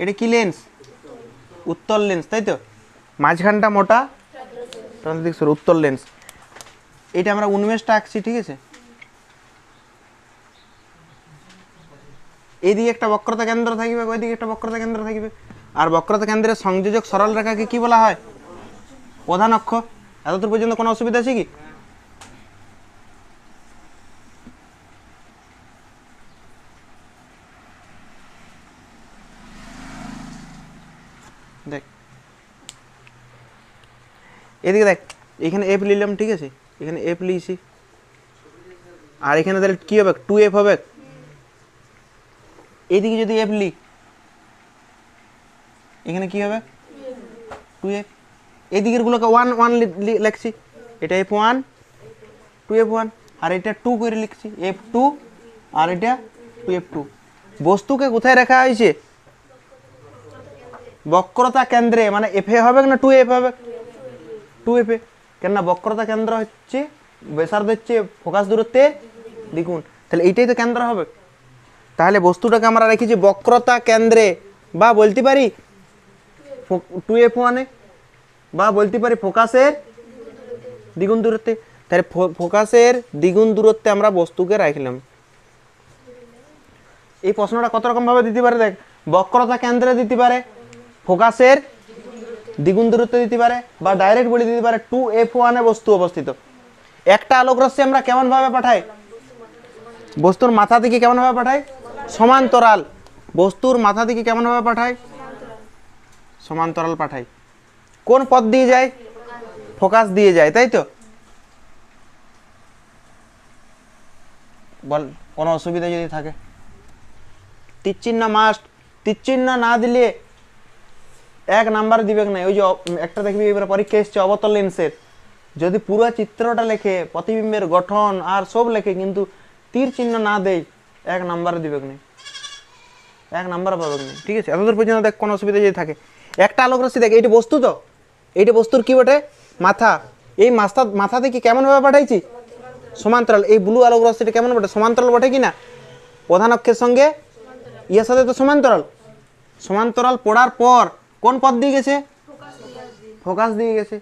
এটা কি লেন্স উত্তল লেন্স তাই তো? মাঝখানটা মোটা সরু উত্তর লেন্স এটা আমরা উন্মেষটা আঁকছি, ঠিক আছে? এইদিকে একটা বক্রতা কেন্দ্র থাকবে, ওইদিকে একটা বক্রতা কেন্দ্র থাকবে। আর বক্রতা কেন্দ্রের সংযোজক সরল রেখাকে কি বলা হয়? প্রধান অক্ষ। এতদূর পর্যন্ত কোনো অসুবিধা আছে কি? এদিকে দেখ, এখানে এফ নিলাম ঠিক আছে? এখানে এফ লিয়েছি আর এখানে তাহলে কী হবে? টু এফ হবে? এদিকে যদি এফ লি এখানে কি হবে? টু এফ এদিকের গুলোকে ওয়ান ওয়ান লিখছি। এটা F one two F one আর এটা টু করে লিখছি। এফ টু আর এটা টু এফ টু বস্তুকে কোথায় রাখা হয়েছে? বক্রতা কেন্দ্রে মানে এফ এ হবে না টু এফ হবে? Two F. এ কেননা বক্রতা কেন্দ্র হচ্ছে, ব্যাসার্ধ হচ্ছে ফোকাস দূরত্বে দ্বিগুণ। তাহলে এইটাই তো কেন্দ্র হবে। তাহলে বস্তুটাকে আমরা রেখেছি বক্রতা কেন্দ্রে। বা বলতে পারি টু এফ ওয়ানে বা বলতে পারি ফোকাসের দ্বিগুণ দূরত্বে। তাহলে ফোকাসের দ্বিগুণ দূরত্বে আমরা বস্তুকে রাখলাম। এই প্রশ্নটা কত রকম ভাবে দিতে পারে দেখ? বক্রতা কেন্দ্রে দিতে পারে, ফোকাসের দ্বিগুণ দূরত্বে দিতে পারে বা ডাইরেক্ট বলে দিতে পারে টু এফ ওয়ানে বস্তু অবস্থিত। একটা আলোক রশ্মি আমরা কেমন ভাবে পাঠাই? বস্তুর মাথা থেকে কেমন ভাবে পাঠাই? সমান্তরাল। বস্তুর মাথা থেকে কেমন ভাবে পাঠাই? সমান্তরাল পাঠাই। কোন পথ দিয়ে যায়? ফোকাস দিয়ে যায়, তাই তো? বল, কোনো অসুবিধা যদি থাকে। তীরচিহ্ন মাস্ট তীরচিহ্ন না দিলে এক নাম্বার দিবে না ওই যে একটা দেখবি এবার পরীক্ষা এসছে অবতল লেন্সের। যদি পুরো চিত্রটা লেখে, প্রতিবিম্বের গঠন আর সব লেখে, কিন্তু তীর চিহ্ন না দেয় এক নাম্বার দিবে না। এক নাম্বার পাবে না। ঠিক আছে, এতদূর পর্যন্ত দেখ কোনো অসুবিধা যদি থাকে। একটা আলোক রশ্মি দেখ, এইটি বস্তু তো? এইটি বস্তুর কি বটে? মাথা। এই মাথা মাথা থেকে কেমনভাবে পাঠাইছি? সমান্তরাল। এই ব্লু আলোক রশ্মিটা কেমন বটে? সমান্তরাল বটে কি না? প্রধান অক্ষের সঙ্গে, ইয়ার সাথে তো সমান্তরাল। সমান্তরাল পড়ার পর কোন পথ দিয়ে গেছে? ফোকাস দিয়ে গেছে।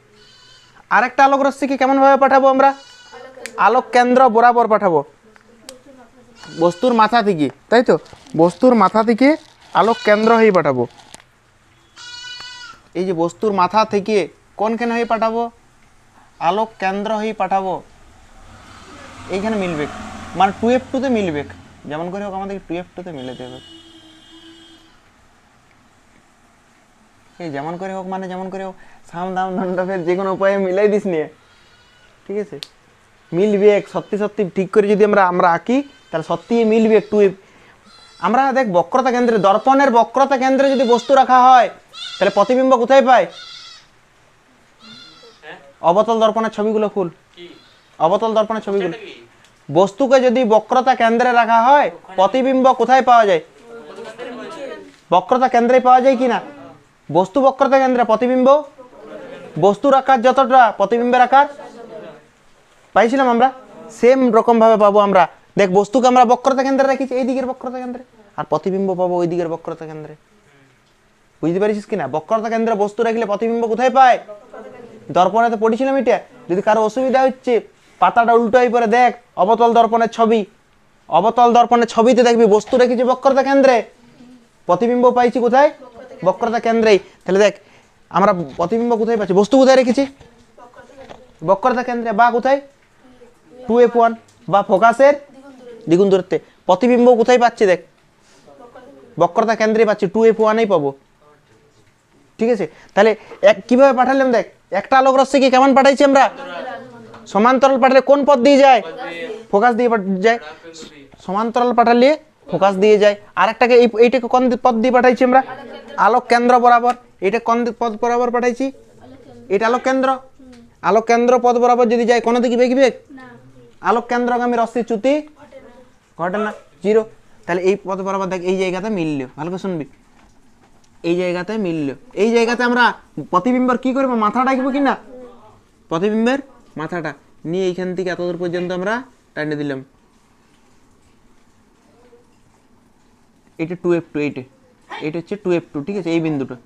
আরেকটা আলোক রশ্মিকে কেমনভাবে পাঠাবো আমরা? আলোক কেন্দ্র বরাবর পাঠাবো। বস্তুর মাথা থেকে, তাই তো? বস্তুর মাথা থেকে আলোক কেন্দ্র হয়ে পাঠাবো। এই যে বস্তুর মাথা থেকে কোনখানে হয়ে পাঠাবো? আলোক কেন্দ্র হয়ে পাঠাবো। এইখানে মিলবে। মানে টু এফ টুতে মিলবে। যেমন করে হোক আমাদের টু এফ টুতে মিলে দেবে এই যেমন করে হোক মানে যেমন করে হোক সাম দাম দণ্ড ফের যে কোনো উপায়ে মিলাই দিস নিয়ে। ঠিক আছে? মিলবে এক সত্যি সত্যি ঠিক করে যদি আমরা আমরা আঁকি তাহলে সত্যি মিলবে একটু। আমরা দেখ বক্রতা কেন্দ্রে দর্পণের বক্রতা কেন্দ্রে যদি বস্তু রাখা হয় তাহলে প্রতিবিম্ব কোথায় পায়? অবতল দর্পণের ছবিগুলো খুল। অবতল দর্পণের ছবিগুলো। বস্তুকে যদি বক্রতা কেন্দ্রে রাখা হয় প্রতিবিম্ব কোথায় পাওয়া যায়? বক্রতা কেন্দ্রে পাওয়া যায়। কি না বস্তু বক্রতা কেন্দ্রে প্রতিবিম্ব। বস্তুর আকার যতটা, প্রতিবিম্বের আকার। পাইছিলাম আমরা? সেম রকম ভাবে পাবো আমরা। দেখ, বস্তুকে আমরা বক্রতা কেন্দ্রে রেখেছি, এই দিকের বক্রতা কেন্দ্রে। আর প্রতিবিম্ব পাবো ওই দিকের বক্রতা কেন্দ্রে। বুঝতে পারিস কিনা? বক্রতা কেন্দ্রে বস্তু রাখলে প্রতিবিম্ব কোথায় পায়? দর্পণে তো পড়েছিলাম এটা। যদি কারও অসুবিধা হচ্ছে, পাতাটা উল্টো হয়ে পরে দেখ, অবতল দর্পণের ছবি। অবতল দর্পণের ছবিতে দেখবি বস্তু রেখেছি বক্রতা কেন্দ্রে। প্রতিবিম্ব পাইছি কোথায়? বক্রতা কেন্দ্রেই তাহলে দেখ আমরা প্রতিবিম্ব কোথায় পাচ্ছি? বস্তু কোথায় রেখেছি? বক্রতা কেন্দ্রে বা কোথায়? টু এফ ওয়ান বা ফোকাসের দ্বিগুণ দূরত্বে। প্রতিবিম্ব কোথায় পাচ্ছি দেখ? বক্রতা কেন্দ্রে পাচ্ছি টু এফ ওয়ানেই পাবো। ঠিক আছে? তাহলে এক কীভাবে পাঠালাম দেখ? একটা আলোক রশ্মিকে কেমন পাঠাইছি আমরা? সমান্তরাল পাঠালে কোন পথ দিয়ে যায়? ফোকাস দিয়ে যায়। সমান্তরাল পাঠালে ফোকাস দিয়ে যায়। আরেকটাকে এই এইটাকে কোন পথ দিয়ে পাঠাইছি আমরা? আলোক কেন্দ্র বরাবর। এটা কোন দি- পথ বরাবর পাঠাইছি? এটা আলোক কেন্দ্র? আলোক কেন্দ্র পথ বরাবর যদি যায় কোনো দিকে বেগবে আলোক কেন্দ্রগামী রশ্মি চ্যুতি? ঘটে না। জিরো। তাহলে এই পথ বরাবর দেখ এই জায়গাতে মিলল। ভালো করে শুনবি। এই জায়গাতে মিলল। এই জায়গাতে আমরা প্রতিবিম্বর কি করব? মাথা ডাকবো কি না প্রতিবিম্বের মাথাটা। নিয়ে এইখান থেকে এতদূর পর্যন্ত আমরা টাইনে দিলাম। এটা টু এফ টু এইটে। এটা হচ্ছে টু এফ টু ঠিক আছে? এই বিন্দুটা।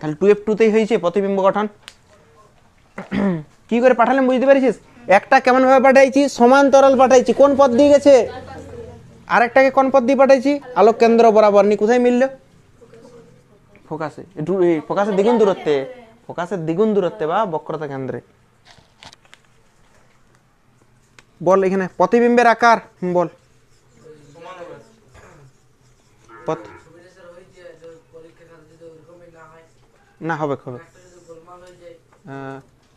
তাহলে টু এফ টুতেই হয়েছে প্রতিবিম্ব গঠন। কি করে পাঠালাম, বুঝতে পেরেছিস? একটা কেমনভাবে পাঠাইছি? সমান্তরাল পাঠাইছি। কোন পথ দিয়ে গেছে? আরেকটাকে কোন পথ দিয়ে পাঠাইছি? আলোক কেন্দ্র বরাবর। নি, কোথায় মিললো? ফোকাসে। ফোকাসের দ্বিগুণ দূরত্বে। ফোকাসের দ্বিগুণ দূরত্বে বা বক্রতা কেন্দ্রে। বল এখানে। প্রতিবিম্বের আকার। বল। পথ- না, হবে হবে।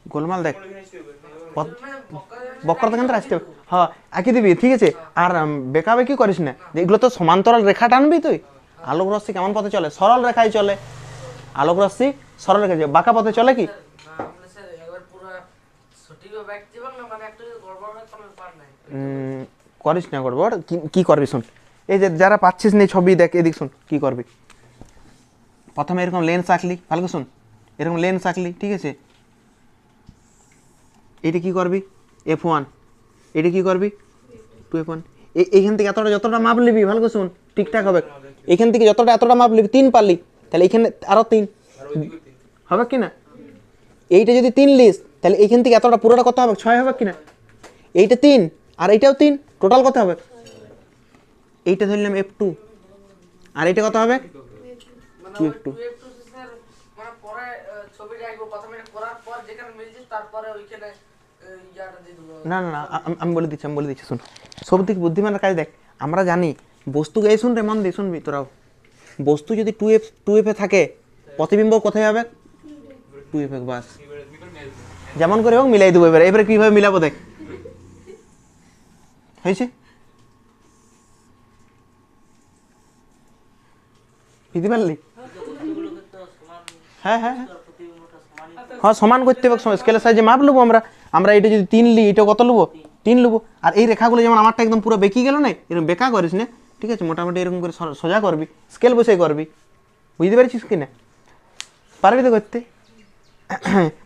গোলমাল দেখ। পথ- বক্রতা কেন্দ্রে আসতে হবে। হ্যাঁ আঁকি দিবি, ঠিক আছে। আর বেকাবেকি করিস না? এগুলো তো সমান্তরাল রেখা টানবি তুই। আলোক রশ্মি কেমন পথে চলে? সরল রেখায় চলে। আলোক রশ্মি সরল রেখায় চলে। বাঁকা পথে চলে কি? গড়বড় করিস না করব কি করবি শুন? এই যে যারা পাচ্ছিস নি ছবি দেখ, এদিক শুন, কি করবি? প্রথমে এরকম লেন্স আঁকলি, ভালো শুন। এরকম লেন্স আঁকলি, ঠিক আছে? এটা কি করবি? এফ ওয়ান এটা কি করবি? টু এফ ওয়ান এইখান থেকে এতটা, যতটা মাপ নিবি, ভালো করে শুন, ঠিকঠাক হবে। এখান থেকে যতটা, এতটা মাপ নিবি, তিন পারলি, তাহলে এখানে আরও তিন। হবে কি না? এইটা যদি তিন লিস, তাহলে এইখান থেকে এতটা, পুরোটা কত হবে? ছয় হবে কি না? এইটা তিন, আর এইটাও তিন, টোটাল কত হবে? এইটা ধরলাম এফ টু আর এইটা কত হবে? মানে two F two two two মানে এটা দেবো। না না না আমি বলে দিচ্ছি আমি বলে দিচ্ছি শুন। সব দিক বুদ্ধিমানের কাজ দেখ আমরা জানি বস্তু এই শুন রে মন দিয়ে শুনবি তোরাও। বস্তু যদি টু এফ টু এফে থাকে প্রতিবিম্ব কোথায় হবে? টু এফ বাস। যেমন করে হোক মিলাই দেবো এবারে। এবারে কীভাবে মিলাবো দেখ। হয়েছে? বুঝতে পারলি হ্যাঁ হ্যাঁ হ্যাঁ হ্যাঁ। সমান করতে হবে স্কেলের সাইজে মাপ নেব আমরা। আমরা এটা যদি তিন লি এটা কত নেব তিন। নেব আর এই রেখাগুলো যেমন আমারটা একদম পুরো বেঁকে গেল না এরকম বেকা করিস না ঠিক আছে? মোটামুটি এরকম করে সোজা করবি। স্কেল বসে করবি। বুঝতে পারছিস কি না? পারবি তো করতে?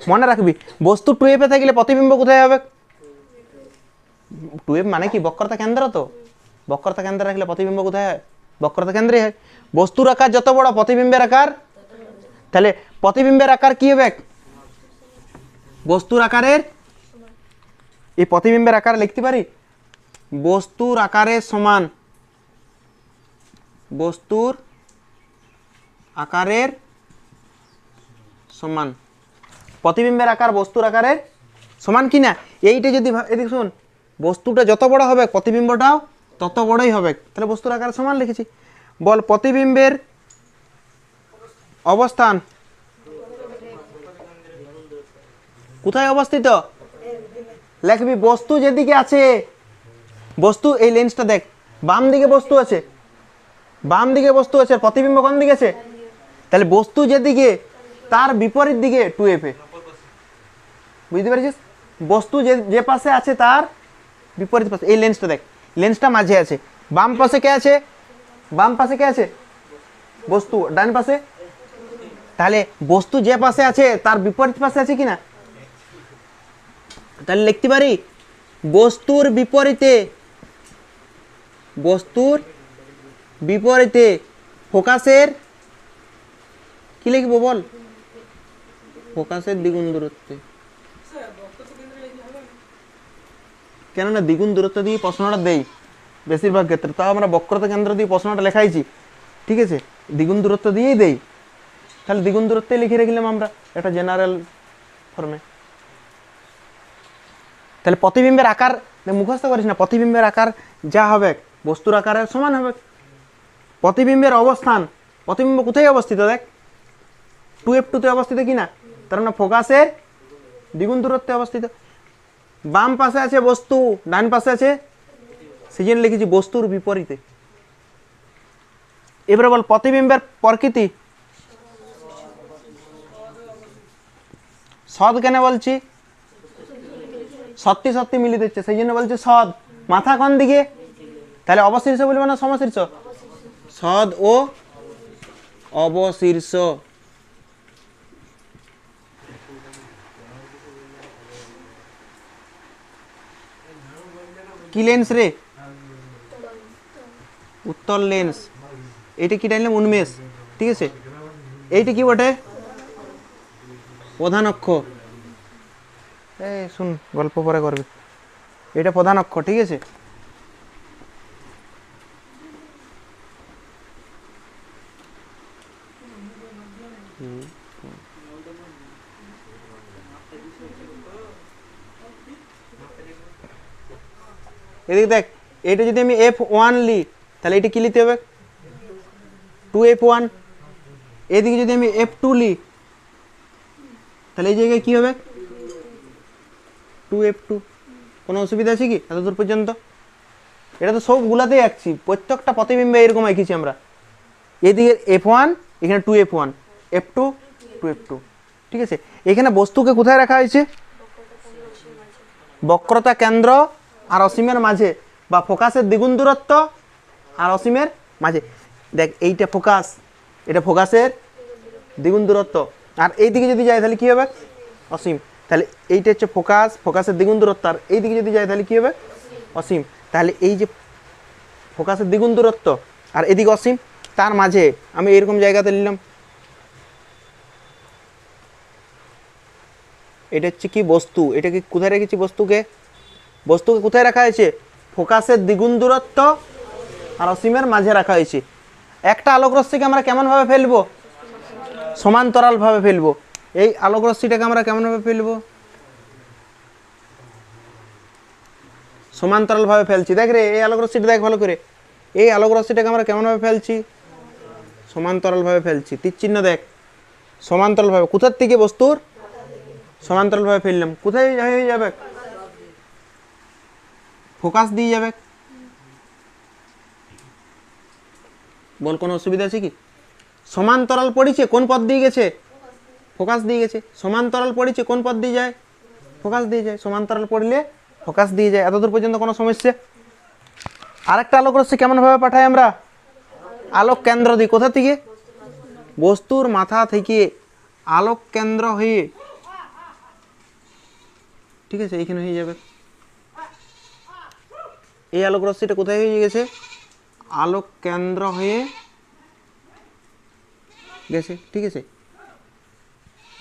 মনে রাখবি বস্তু টু এফে থাকলে প্রতিবিম্ব কোথায় হবে? টু এফ মানে কি? বক্রতা কেন্দ্র তো? বক্রতা কেন্দ্রে রাখলে প্রতিবিম্ব কোথায় হয়? বক্রতা কেন্দ্রে হয়। বস্তুর আকার যত বড় প্রতিবিম্বের আকার, তাহলে প্রতিবিম্বের আকার কি হবে? বস্তুর আকারের, এই প্রতিবিম্বের আকার লিখতে পারি? বস্তুর আকারের সমান, বস্তুর আকারের সমান। প্রতিবিম্বের আকার বস্তুর আকারের সমান কি না? এইটা যদি এদিকে শুন বস্তুটা যত বড় হবে, প্রতিবিম্বটাও তত বড়ই হবে। তাহলে বস্তুর আকার সমান লিখেছি। বল, প্রতিবিম্বের অবস্থান। কোথায় অবস্থিত? লেখবি বস্তু যেদিকে আছে, বস্তু এই লেন্সটা দেখ। বাম দিকে বস্তু আছে। বাম দিকে বস্তু আছে প্রতিবিম্ব কোন দিকে আছে? তাহলে বস্তু যেদিকে, তার বিপরীত দিকে টু এফ এ বুঝতে পেরেছিস? বস্তু যে যে পাশে আছে, তার বিপরীত পাশে। এই লেন্সটা দেখ। লেন্সটা মাঝে আছে। বাম পাশে কে আছে? বাম পাশে কে আছে? বস্তু। ডান পাশে? তাহলে বস্তু যে পাশে আছে, তার বিপরীত পাশে আছে কি না তাহলে লিখতে পারি, বস্তুর বিপরীতে বস্তুর বিপরীতে ফোকাসের, কি লিখব বল? ফোকাসের দ্বিগুণ দূরত্বে। কেননা দ্বিগুণ দূরত্ব দিয়ে প্রশ্নটা দেই। বেশিরভাগ ক্ষেত্রে। তাও আমরা বক্রতা কেন্দ্র দিয়ে প্রশ্নটা লেখাইছি। ঠিক আছে? দ্বিগুণ দূরত্ব দিয়েই দেই। তাহলে দ্বিগুণ দূরত্বে লিখে রেখলাম আমরা একটা জেনারেল ফর্মে তাহলে প্রতিবিম্বের আকার মুখস্থ করিস না। প্রতিবিম্বের আকার যা হবে, বস্তুর আকারের সমান হবে। প্রতিবিম্বের অবস্থান, প্রতিবিম্ব কোথায় অবস্থিত দেখ? টু এফ টুতে অবস্থিত কি না তার মানে ফোকাসের দ্বিগুণ দূরত্বে অবস্থিত। বাম পাশে আছে বস্তু, ডান পাশে আছে সেই জন্য লিখেছি বস্তুর বিপরীতে। এবারে বল প্রতিবিম্বের প্রকৃতি। সৎ কেন বলছি? সত্যি সত্যি মিলিত হচ্ছে সেই জন্য বলছে সদ। মাথা কোন দিকে? তাহলে অবশীর্ষ বলব না সমশীর্ষ? সদ ও অবশীর্ষ। কি লেন্স রে? উত্তর লেন্স এইটা কি টাইনলাম উন্মেষ। ঠিক আছে? এইটা কি বটে? প্রধান অক্ষ। এই শুন, গল্প পরে করবে। এটা প্রধান অক্ষ, ঠিক আছে? এদিকে দেখ এটা যদি আমি এফ ওয়ান লি তাহলে এটা কি লিখতে হবে? টু এফ ওয়ান এদিকে যদি আমি এফ টু লি তাহলে এই জায়গায় কী হবে? টু এফ টু কোনো অসুবিধা আছে কি এত দূর পর্যন্ত? এটা তো সবগুলাতেই আঁকছি প্রত্যেকটা প্রতিবিম্বে এরকম এঁকেছি আমরা। এদিকে এফ ওয়ান এখানে two F one F two two F two ঠিক আছে? এখানে বস্তুকে কোথায় রাখা হয়েছে? বক্রতা কেন্দ্র আর অসীমের মাঝে বা ফোকাসের দ্বিগুণ দূরত্ব আর অসীমের মাঝে। দেখ, এইটা ফোকাস এটা ফোকাসের দ্বিগুণ দূরত্ব। আর এই দিকে যদি যায় তাহলে কী হবে? অসীম। তাহলে এইটা হচ্ছে ফোকাস ফোকাসের দ্বিগুণ দূরত্ব। আর এই দিকে যদি যায় তাহলে কী হবে? অসীম। তাহলে এই যে ফোকাসের দ্বিগুণ দূরত্ব আর এদিকে অসীম, তার মাঝে আমি এরকম জায়গাতে নিলাম। এটা হচ্ছে কি বস্তু? এটাকে কোথায় রেখেছি বস্তুকে? বস্তুকে কোথায় রাখা হয়েছে? ফোকাসের দ্বিগুণ দূরত্ব আর অসীমের মাঝে রাখা হয়েছে। একটা আলোক রশ্মিকে আমরা কেমনভাবে ফেলব? সমান্তরালভাবে ফেলব। এই আলোক রশ্মিটাকে আমরা কেমনভাবে ফেলব? সমান্তরালভাবে ফেলছি। দেখ রে, এই আলোক রশ্মিটা দেখ ভালো করে। এই আলোক রশ্মিটাকে আমরা কেমনভাবে ফেলছি? সমান্তরালভাবে ফেলছি। তীর চিহ্ন দেখ। সমান্তরালভাবে। কোথার থেকে বস্তুর? সমান্তরালভাবে ফেললাম। কোথায় হয়ে যাবে? ফোকাস দিয়ে যাবে। বল, কোনো অসুবিধা আছে কি? সমান্তরাল পড়েছে, কোন পথ দিয়ে গেছে? ফোকাস দিয়ে গেছে। সমান্তরাল পড়েছে, কোন পথ দিয়ে যায়? ফোকাস দিয়ে যায়। সমান্তরাল পড়লে ফোকাস দিয়ে যায়। এতদূর পর্যন্ত কোনো সমস্যা? আরেকটা আলোক রশ্মি কেমনভাবে পাঠাই আমরা? আলোক কেন্দ্র দিই কোথা থেকে? বস্তুর মাথা থেকে আলোক কেন্দ্র হয়ে। ঠিক আছে, এইখানে হয়ে যাবে। এই আলোক রশ্মিটা কোথায় হয়ে গেছে? আলোক কেন্দ্র হয়ে গেছে, ঠিক আছে?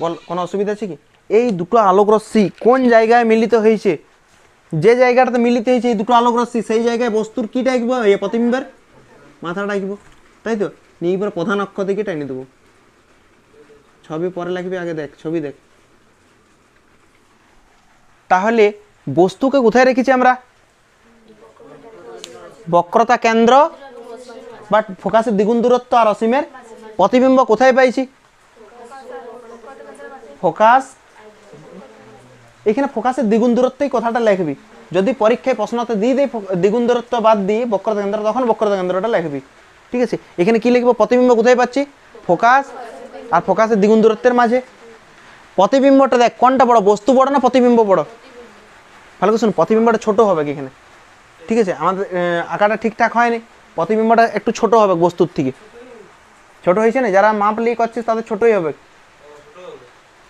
বল, কোনো অসুবিধা আছে কি? এই দুটো আলোক রশ্মি কোন জায়গায় মিলিত হয়েছে? যে জায়গাটাতে মিলিত হয়েছে এই দুটো আলোক রশ্মি সেই জায়গায় বস্তুর কী ডাকবো এই প্রতিবিম্বের মাথা ডাকবো তাই তো? নিয়ে এবার প্রধান অক্ষ থেকে টেনে দেবো। ছবি পরে লাগবে, আগে দেখ, ছবি দেখ। তাহলে বস্তুকে কোথায় রেখেছি আমরা? বক্রতা কেন্দ্র বাট ফোকাসের দ্বিগুণ দূরত্ব আর অসীমের প্রতিবিম্ব কোথায় পাইছি? ফোকাস এখানে ফোকাসের দ্বিগুণ দূরত্বই কথাটা লিখবি। যদি পরীক্ষায় প্রশ্নতে দিয়ে দেয় দ্বিগুণ দূরত্ব বাদ দিয়ে বক্রতা কেন্দ্র, তখন বক্রতা কেন্দ্রটা লিখবি। ঠিক আছে? এখানে কি লিখব? প্রতিবিম্ব কোথায় পাচ্ছি? ফোকাস আর ফোকাসের দ্বিগুণ দূরত্বের মাঝে। প্রতিবিম্বটা দেখ, কোনটা বড়? বস্তু বড় না প্রতিবিম্ব বড়? ভালো শুন, প্রতিবিম্বটা ছোট হবে কি এখানে? ঠিক আছে? আমাদের আঁকাটা ঠিকঠাক হয়নি। প্রতিবিম্বটা একটু ছোট হবে বস্তুর থেকে। ছোট হয়েছে না? যারা মাপ নিয়ে করছিস তাদের ছোটই হবে।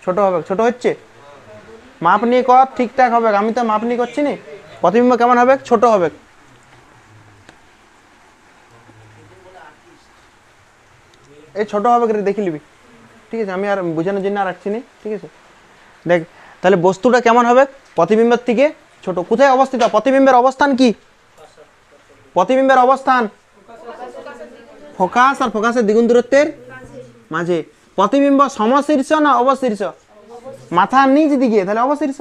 ছোট হবে। ছোট হচ্ছে? মাপ নিয়ে কর, ঠিকঠাক হবে। আমি তো মাপ নিয়ে করছি নি। প্রতিবিম্ব কেমন হবে? ছোট হবে। এই ছোট হবে রে দেখে নিবি। ঠিক আছে? আমি আর বোঝানোর জন্য আর রাখছি নি। ঠিক আছে? দেখ, তাহলে বস্তুটা কেমন হবে? প্রতিবিম্বের থেকে ছোট, কোথায় অবস্থিত? প্রতিবিম্বের অবস্থান কি? প্রতিবিম্বের অবস্থান? ফোকাস আর ফোকাসের দ্বিগুণ দূরত্বের মাঝে। প্রতিবিম্ব সমশীর্ষ না অবশীর্ষ? মাথা নিচ দিকে, তাহলে অবশীর্ষ।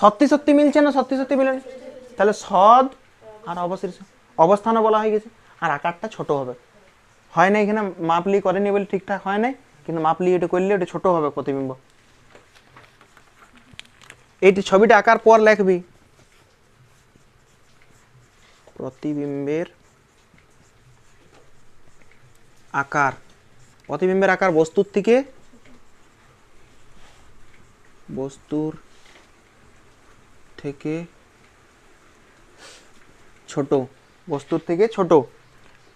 সত্যি সত্যি মিলছে না সত্যি সত্যি মিলে না? তাহলে সদ আর অবশীর্ষ। অবস্থানও বলা হয়ে গেছে। আর আকারটা ছোট হবে। হয় না এখানে মাপলি করেনি বলে ঠিকঠাক হয় নাই, কিন্তু মাপলি এটা করলে এটা ছোট হবে প্রতিবিম্ব। এইটি ছবিটা আঁকার পর লিখবি। প্রতিবিম্বের আকার। প্রতিবিম্বের আকার বস্তুর থেকে বস্তুর থেকে ছোট, বস্তুর থেকে ছোট।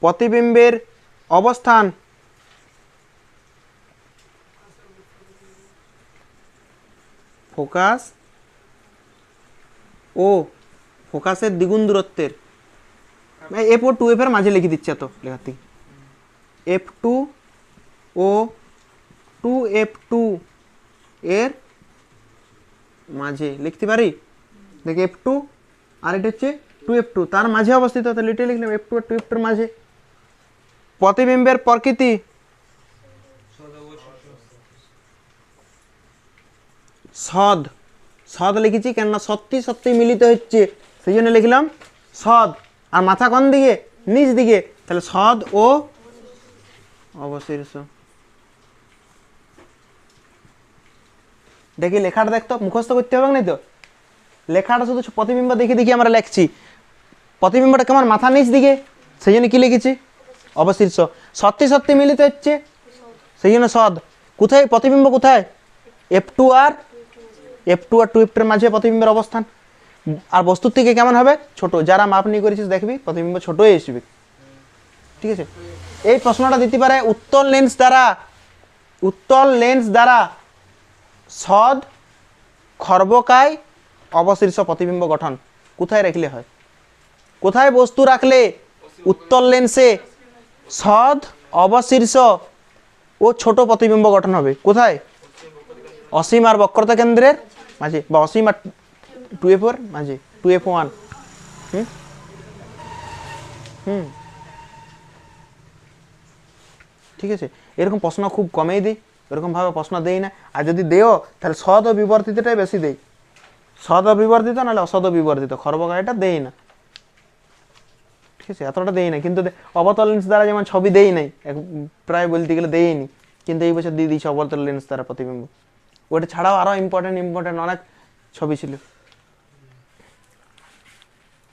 প্রতিবিম্বের অবস্থান ফোকাস ও ফোকাসের দ্বিগুণ দূরত্বের। এফ ও টু এফ এর মাঝে লিখে দিচ্ছে এত লেখার থেকে এফ টু ও টু এফ টু এর মাঝে লিখতে পারি? দেখ এফ টু আর এটা হচ্ছে টু এফ টু তার মাঝে অবস্থিত তাহলে এটা লিখলাম এফ টু আর টু এফ টুর মাঝে। প্রতিবিম্বের প্রকৃতি? সদ। সদ লিখেছি কেননা সত্যি সত্যি মিলিত হচ্ছে। সেই জন্য লিখলাম সদ। আর মাথা কোন দিকে? নিচ দিকে। তাহলে সদ ও অবশীর্ষ দেখি লেখাটা দেখতো, মুখস্থ করতে হবে না তো? লেখাটা শুধু প্রতিবিম্ব দেখে দেখি আমরা লিখছি। প্রতিবিম্বটা কেমন? মাথা নিচ দিকে। সেই জন্য কি লিখেছি? অবশীর্ষ সত্যি সত্যি মিলিত হচ্ছে। সেই জন্য সদ। কোথায়? প্রতিবিম্ব কোথায়? এফ টু আর এফ টু আর টু এফ মাঝে প্রতিবিম্বের অবস্থান। আর বস্তুর থেকে কেমন হবে? ছোট। যারা মাপ নিয়ে করেছিস, দেখবি প্রতিবিম্ব ছোটই আসবে। ঠিক আছে? এই প্রশ্নটা দিতে পারে উত্তল লেন্স দ্বারা, উত্তল লেন্স দ্বারা সদ, খর্বকায় অবশীর্ষ প্রতিবিম্ব গঠন। কোথায় রাখলে হয়? কোথায় বস্তু রাখলে উত্তল লেন্সে সদ, অবশীর্ষ ও ছোট প্রতিবিম্ব গঠন হবে? কোথায়? অসীম আর বক্রতা কেন্দ্রের, মাঝে, বা অসীম আর টু এফ ওর মাঝে, টু এফ ওয়ান। হুম? হুম। ঠিক আছে? এরকম প্রশ্ন খুব কমেই দিই এরকমভাবে প্রশ্ন দেই না। আর যদি দেও, তাহলে সদ ও বিবর্তিতটাই বেশি দেই। সদ বিবর্তিত নাহলে অসদ বিবর্তিত খর্বকায়টা দেই না। ঠিক আছে? এতটা দেই না, কিন্তু অবতল লেন্স দ্বারা যেমন ছবি দেই নাই প্রায় বলতে গেলে দেইনি। কিন্তু এই বছর দিয়ে দিয়েছে অবতল লেন্স দ্বারা প্রতিবিম্ব। ওটা ছাড়াও আরও ইম্পর্টেন্ট ইম্পর্টেন্ট অনেক ছবি ছিল।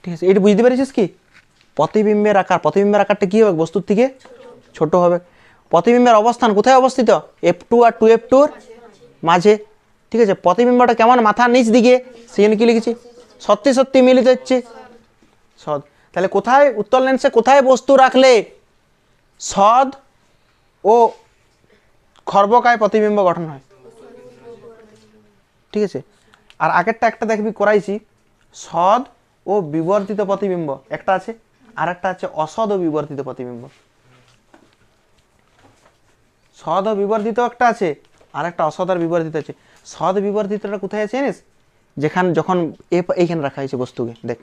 ঠিক আছে এটা বুঝতে পেরেছিস কি? প্রতিবিম্বের আকার, প্রতিবিম্বের আকারটা কী হবে বস্তুর থেকে? ছোট হবে। প্রতিবিম্বের অবস্থান কোথায় অবস্থিত? এফ টু আর টু এফ টুর মাঝে। ঠিক আছে, প্রতিবিম্বটা কেমন? মাথার নিচ দিকে। সেই জন্য কী লিখেছি? সত্যি সত্যি মিলিত হচ্ছে। সদ তাহলে কোথায় উত্তর লেন্সে কোথায় বস্তু রাখলে সদ ও খর্বকায় প্রতিবিম্ব গঠন হয়? ঠিক আছে? আর আগেরটা একটা দেখবি করাইছি। সদ ও বিবর্তিত প্রতিবিম্ব। একটা আছে আর একটা আছে অসদ ও বিবর্তিত প্রতিবিম্ব। সদ ও বিবর্তিত একটা আছে আর একটা অসদ আর বিবর্তিত আছে। সদ বিবর্তিতটা কোথায় আছে জানিস? যেখান যখন এ এইখানে রাখা হয়েছে বস্তুকে, দেখ।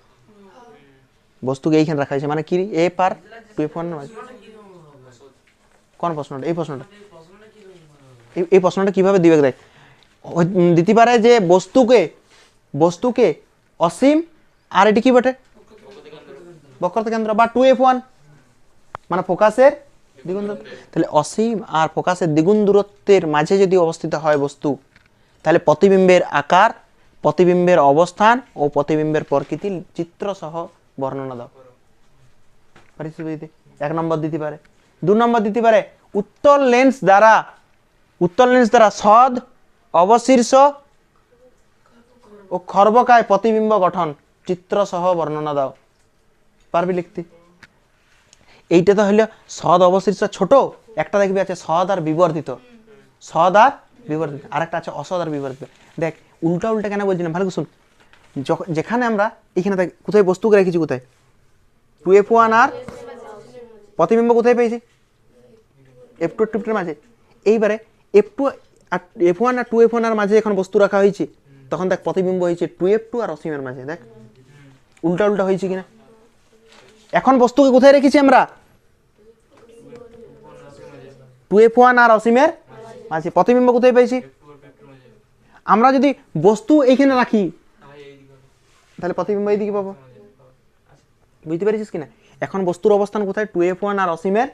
বস্তুকে এইখানে রাখা হয়েছে। মানে কি এ পার কোন প্রশ্নটা? এই প্রশ্নটা। এই- প্রশ্নটা কীভাবে দিবে দেখ? দিতে পারে যে বস্তুকে বস্তুকে অসীম, আর এটি কি বটে? বক্রতা কেন্দ্র বা টু এফ ওয়ান মানে ফোকাসের দ্বিগুণ। তাহলে অসীম আর ফোকাসের দ্বিগুণ দূরত্বের মাঝে যদি অবস্থিত হয় বস্তু, তাহলে প্রতিবিম্বের আকার, প্রতিবিম্বের অবস্থান ও প্রতিবিম্বের প্রকৃতি চিত্র সহ বর্ণনা দাও। এক নম্বর দিতে পারে। দু নম্বর দিতে পারে উত্তল লেন্স দ্বারা, উত্তল লেন্স দ্বারা সদ অবশীর্ষ ও খর্বকায় প্রতিবিম্ব গঠন চিত্র সহ বর্ণনা দাও পারবি লিখতে এইটা তো হইল সদ অবশীর্ষ ছোট একটা দেখবি আছে সদ আর বিবর্তিত সদ আর বিবর্তিত আরেকটা আছে অসদ আর বিবর্তিত দেখ উল্টা উল্টা কেন বলছিলাম ভালো শুন যখ- যেখানে আমরা এখানে দেখ কোথায় বস্তুকে রেখেছি কোথায় টু এফ ওয়ান আর প্রতিবিম্ব কোথায় পেয়েছি এফ টু টু মাঝে এইবারে এফ টু আর এফ ওয়ান আর টু এফ ওয়ান আর মাঝে এখন বস্তু রাখা হয়েছে। তখন দেখ প্রতিবিম্ব হয়েছে টু এফ টু আর অসীমের মাঝে, দেখ। উল্টা উল্টা হয়েছে কিনা। এখন বস্তুকে কোথায় রেখেছি আমরা? টু এফ ওয়ান আর অসীমের মাঝে। প্রতিবিম্ব কোথায় পেয়েছি? আমরা যদি বস্তু এইখানে রাখি, তাহলে প্রতিবিম্ব এইদিকে পাবো। বুঝতে পেরেছিস কিনা? এখন বস্তুর অবস্থান কোথায়? টু এফ ওয়ান আর অসীমের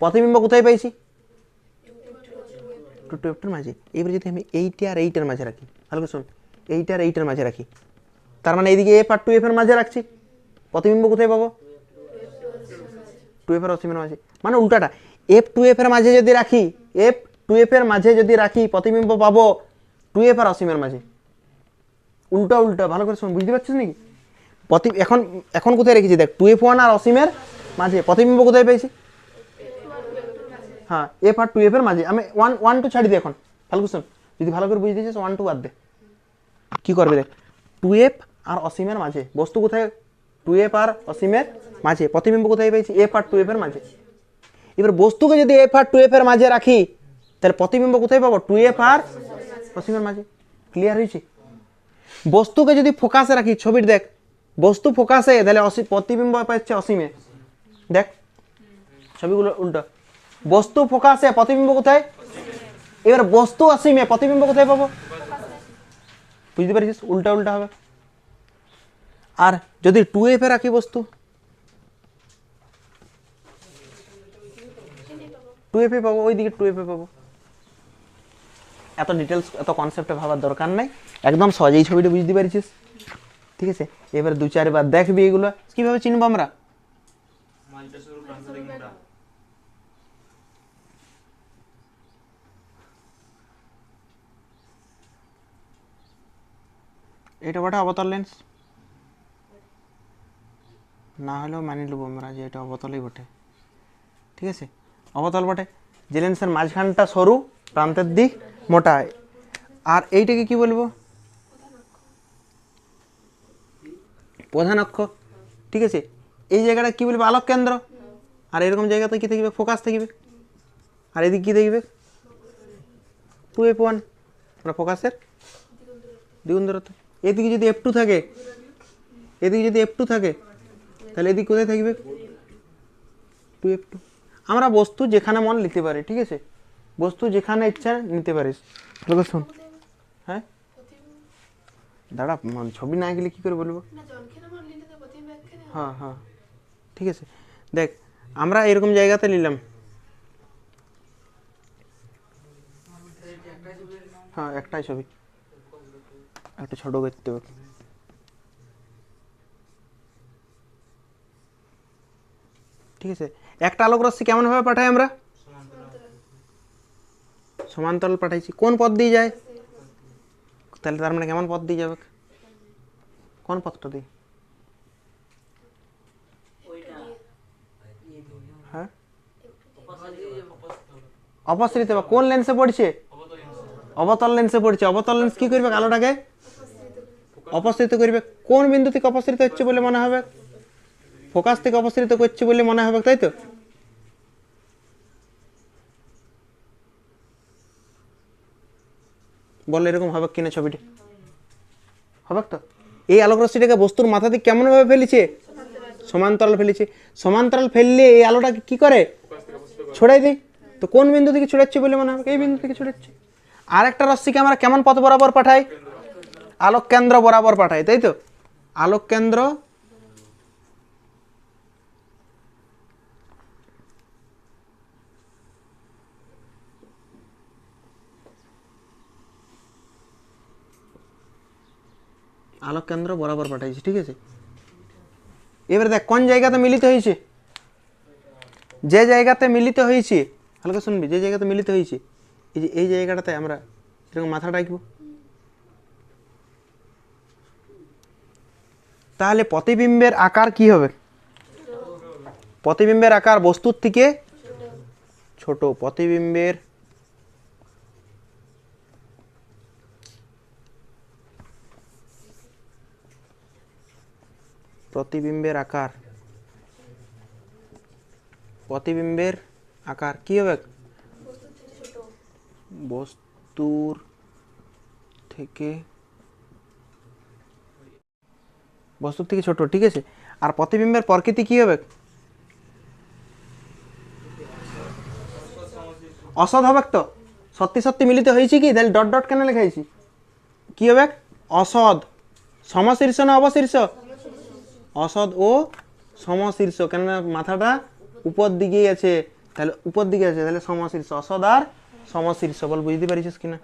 প্রতিবিম্ব কোথায় পেয়েছি? টু টু এফটার মাঝে। এবারে যদি আমি এইটা আর এইটার মাঝে রাখি, ভালো করে শোন এইটা আর এইটার মাঝে রাখি। তার মানে এইদিকে এফ আর টু এফ এর মাঝে রাখছি। প্রতিবিম্ব কোথায় পাবো? টু এফ এর অসীমের মাঝে। মানে উল্টাটা এফ টু এফ এর মাঝে যদি রাখি এফ টু এফ এর মাঝে যদি রাখি, প্রতিবিম্ব পাবো টু এফ আর অসীমের মাঝে। উল্টা উল্টা, ভালো করে শোন বুঝতে পারছিস নাকি? প্রতি এখন এখন কোথায় রেখেছি? দেখ টু এফ ওয়ান আর অসীমের মাঝে। প্রতিবিম্ব কোথায় পেয়েছি? হ্যাঁ এফ আর টু এফ এর মাঝে। আমি ওয়ান ওয়ান টু ছাড়ি দিই এখন। ভালো যদি ভালো করে বুঝে দিয়েছিস ওয়ান টু বাদ দে। কি করবে দেখ? টু এফ আর অসীমের মাঝে। বস্তু কোথায়? টু এফ আর অসীমের মাঝে। প্রতিবিম্ব কোথায় পেয়েছি? এফ আর টু এফ এর মাঝে। এবার বস্তুকে যদি এফ আর টু এফ এর মাঝে রাখি, তাহলে প্রতিবিম্ব কোথায় পাবো? টু এফ আর অসীমের মাঝে। ক্লিয়ার হয়েছে? বস্তুকে যদি ফোকাসে রাখি, ছবির দেখ। বস্তু ফোকাসে তাহলে প্রতিবিম্ব পাচ্ছে অসীমে। দেখ। ছবিগুলো উল্টো। বস্তু ফোকাসে প্রতিবিম্ব কোথায়? এবার বস্তু অসীমে প্রতিবিম্ব কোথায় পাবো? বুঝতে পারছিস? উল্টা উল্টা হবে। আর যদি টু এফে রাখি বস্তু? টু এফে পাবো ওই দিকে টু এফে পাবো। এত ডিটেলস এত কনসেপ্টে ভাবার দরকার নাই। একদম সহজেই ছবিটা বুঝতে পারছিস। ঠিক আছে? এবার দু চারবার দেখবি এগুলো। কীভাবে চিনবো আমরা? এটা বটে অবতল লেন্স না হলেও মানি নেব আমরা যে এটা অবতলই বটে। ঠিক আছে? অবতল বটে। যে লেন্সের মাঝখানটা সরু, প্রান্তের দিক মোটা আর এইটাকে কি বলব? প্রধান অক্ষ। ঠিক আছে? এই জায়গাটা কি বলব? আলোক কেন্দ্র। আর এরকম জায়গাতে কি থাকবে? ফোকাস থাকবে। আর এদিক কি দেখবে টু এফ ওয়ান ফোকাসের দ্বিগুণ দূরত্ব। এদিকে যদি এফ টু থাকে এদিকে যদি এফ টু থাকে তাহলে এদিকে কোথায় থাকবে? টু এফ টু আমরা বস্তু যেখানে মন নিতে পারি ঠিক আছে? বস্তু যেখানে ইচ্ছা নিতে পারিস। ভালো শোন। হ্যাঁ? দাঁড়া ছবি না গেলে কী করে বলব? হ্যাঁ হ্যাঁ। ঠিক আছে। দেখ আমরা এরকম জায়গাতে নিলাম। হ্যাঁ একটাই ছবি। একটু ছোট করতে হবে ঠিক আছে? একটা আলোক রশ্মি কেমনভাবে পাঠাই আমরা? সমান্তরাল পাঠাইছি। কোন পথ দিয়ে যায়? তাহলে তার মানে কেমন পথ দিয়ে যাবে? কোন পথটা দিয়ে? হ্যাঁ? অপসৃত বা কোন লেন্সে পড়ছে? অবতল লেন্সে পড়ছে। অবতল লেন্স কি করবে আলোটাকে অপসৃত করবে। কোন বিন্দু থেকে অপসৃত হচ্ছে বলে মনে হবে? ফোকাস থেকে অপসৃত করছে বলে মনে হবে, তাই তো? বল এরকম হবে কিনা ছবিটি? হবে তো? এই আলোক রশ্মিটাকে বস্তুর মাথা থেকে কেমনভাবে ফেলেছে? সমান্তরাল ফেলেছে। সমান্তরাল ফেললে এই আলোটাকে কি করে? ছড়াই দিই তো কোন বিন্দু থেকে ছড়াচ্ছে বলে মনে হবে? এই বিন্দু থেকে ছড়াচ্ছে। আর একটা রশ্মিকে আমরা কেমন পথ বরাবর পাঠাই? আলোক কেন্দ্র বরাবর পাঠাই তাই তো? আলোক কেন্দ্র আলোক কেন্দ্র বরাবর পাঠাইছি, ঠিক আছে? এবারে দেখ, কোন জায়গাতে মিলিত হয়েছে? যে জায়গাতে মিলিত হয়েছে, হালকা শুনবি, যে জায়গাতে মিলিত হয়েছে, এই যে এই জায়গাটাতে আমরা এরকম মাথা রাখব তাহলে প্রতিবিম্বের আকার কি হবে? প্রতিবিম্বের আকার বস্তুর থেকে ছোট। প্রতিবিম্বের প্রতিবিম্বের আকার। প্রতিবিম্বের আকার কি হবে? বস্তুর থেকে বস্তুর থেকে ছোট, ঠিক আছে? আর প্রতিবিম্বের প্রকৃতি কি হবে? অসৎ হবে তো? সত্যি সত্যি মিলিত হয়েছে কি? তাহলে ডট ডট কেন লেখা হয়েছে? কি হবে? অসৎ। সমশীর্ষ না অবশীর্ষ? অসৎ ও সমশীর্ষ। কেননা মাথাটা উপর দিকেই আছে। তাহলে উপর দিকে আছে। তাহলে সমশীর্ষ। অসৎ আর সমশীর্ষ বল বুঝতে পারিস কিনা?